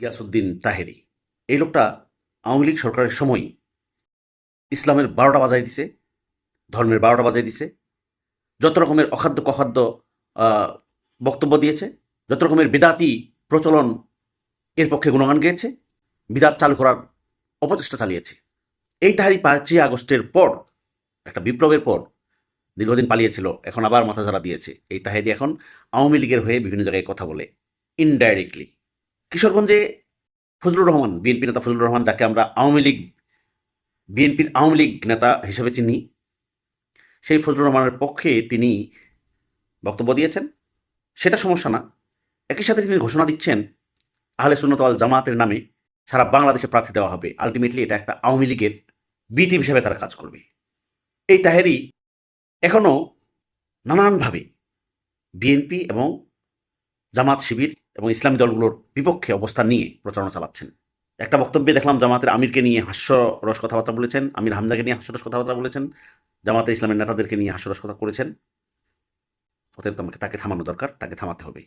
গিয়াসুদ্দিন তাহেরি। এই লোকটা আওয়ামী লীগ সরকারের সময় ইসলামের বারোটা বাজায় দিছে, ধর্মের বারোটা বাজায় দিছে, যত রকমের অখাদ্য কখাদ্য বক্তব্য দিয়েছে, যত রকমের বিদাতি প্রচলন এর পক্ষে গুণগান গেয়েছে, বিদাত চালু করার অপচেষ্টা চালিয়েছে। এই তাহারি পাঁচই আগস্টের পর, একটা বিপ্লবের পর, দীর্ঘদিন পালিয়েছিল, এখন আবার মাথাঝাড়া দিয়েছে। এই তাহেরি এখন আওয়ামী লীগের হয়ে বিভিন্ন জায়গায় কথা বলে ইনডাইরেক্টলি কিশোরগঞ্জে ফজলুর রহমান, বিএনপি নেতা ফজলুর রহমান, যাকে আমরা আওয়ামী লীগ, বিএনপির আওয়ামী লীগ নেতা হিসেবে চিনি, সেই ফজলুর রহমানের পক্ষে তিনি বক্তব্য দিয়েছেন। সেটা সমস্যা না। একই সাথে তিনি ঘোষণা দিচ্ছেন, আহলে সুন্নত আল জামাতের নামে সারা বাংলাদেশে প্রার্থী দেওয়া হবে। আলটিমেটলি এটা একটা আওয়ামী লীগের বি টিম হিসেবে তারা কাজ করবে। এই তাহেরি এখনও নানানভাবে বিএনপি এবং জামাত শিবির এবং ইসলামী দলগুলোর বিপক্ষে অবস্থান নিয়ে প্রচারণা চালাচ্ছেন। একটা বক্তব্যে দেখলাম, জামাতের আমিরকে নিয়ে হাস্যরস কথাবার্তা বলেছেন, আমির হামদাকে নিয়ে হাস্যরস কথাবার্তা বলেছেন জামাতে ইসলামের নেতাদেরকে নিয়ে হাস্যরস কথা করেছেন। অতএব তোমাকে তাকে থামানো দরকার, তাকে থামাতে হবে।